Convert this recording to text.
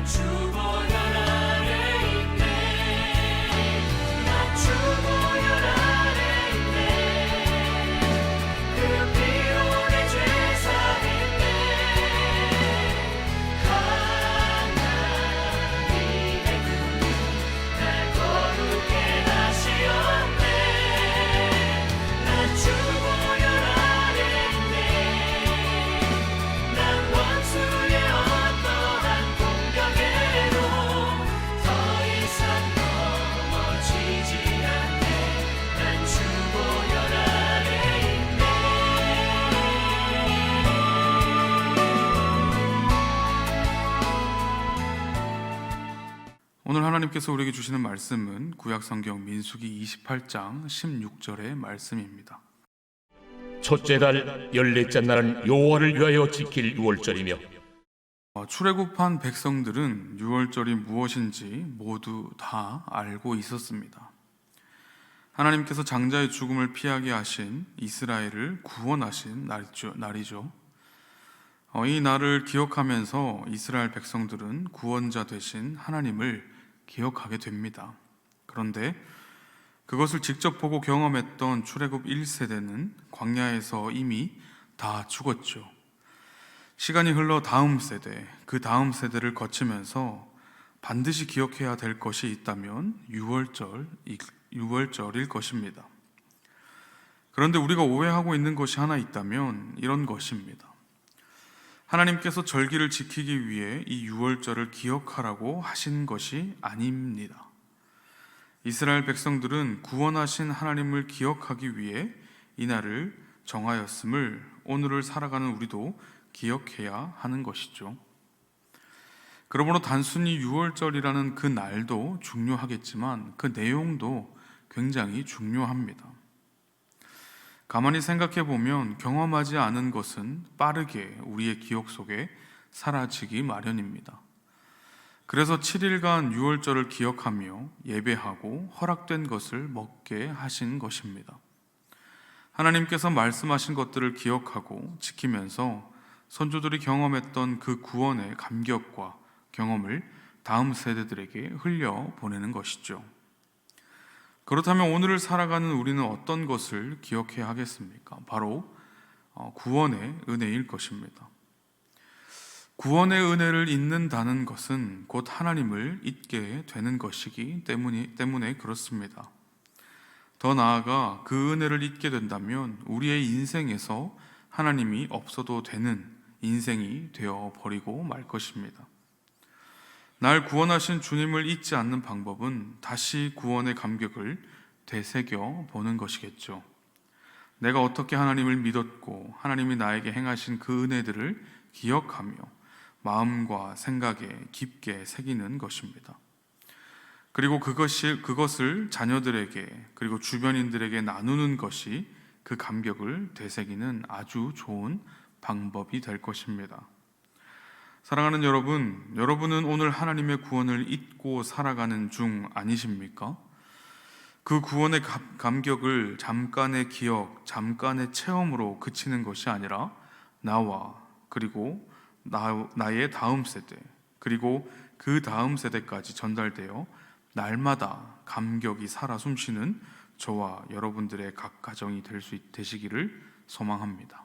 난 오늘 하나님께서 우리에게 주시는 말씀은 구약 성경 민수기 28장 16절의 말씀입니다. 첫째 달 열넷째 날은 여호와를 위하여 지킬 유월절이며 어, 출애굽한 백성들은 유월절이 무엇인지 모두 다 알고 있었습니다. 하나님께서 장자의 죽음을 피하게 하신 이스라엘을 구원하신 날이죠. 날이죠. 어, 이 날을 기억하면서 이스라엘 백성들은 구원자 되신 하나님을 기억하게 됩니다. 그런데 그것을 직접 보고 경험했던 출애굽 1세대는 광야에서 이미 다 죽었죠. 시간이 흘러 다음 세대, 그 다음 세대를 거치면서 반드시 기억해야 될 것이 있다면 6월절, 6월절일 것입니다. 그런데 우리가 오해하고 있는 것이 하나 있다면 이런 것입니다. 하나님께서 절기를 지키기 위해 이 6월절을 기억하라고 하신 것이 아닙니다. 이스라엘 백성들은 구원하신 하나님을 기억하기 위해 이 날을 정하였음을 오늘을 살아가는 우리도 기억해야 하는 것이죠. 그러므로 단순히 6월절이라는 그 날도 중요하겠지만 그 내용도 굉장히 중요합니다. 가만히 생각해 보면 경험하지 않은 것은 빠르게 우리의 기억 속에 사라지기 마련입니다. 그래서 7일간 6월절을 기억하며 예배하고 허락된 것을 먹게 하신 것입니다. 하나님께서 말씀하신 것들을 기억하고 지키면서 선조들이 경험했던 그 구원의 감격과 경험을 다음 세대들에게 흘려 보내는 것이죠. 그렇다면 오늘을 살아가는 우리는 어떤 것을 기억해야 하겠습니까? 바로 어, 구원의 은혜일 것입니다. 구원의 은혜를 잊는다는 것은 곧 하나님을 잊게 되는 것이기 때문이, 때문에 그렇습니다. 더 나아가 그 은혜를 잊게 된다면 우리의 인생에서 하나님이 없어도 되는 인생이 되어 버리고 말 것입니다. 날 구원하신 주님을 잊지 않는 방법은 다시 구원의 감격을 되새겨 보는 것이겠죠. 내가 어떻게 하나님을 믿었고 하나님이 나에게 행하신 그 은혜들을 기억하며 마음과 생각에 깊게 새기는 것입니다. 그리고 그것이 그것을 자녀들에게 그리고 주변인들에게 나누는 것이 그 감격을 되새기는 아주 좋은 방법이 될 것입니다. 사랑하는 여러분, 여러분은 오늘 하나님의 구원을 잊고 살아가는 중 아니십니까? 그 구원의 감- 감격을 잠깐의 기억, 잠깐의 체험으로 그치는 것이 아니라 나와 그리고 나, 나의 다음 세대 그리고 그 다음 세대까지 전달되어 날마다 감격이 살아 숨쉬는 저와 여러분들의 각 가정이 될 수 되시기를 소망합니다.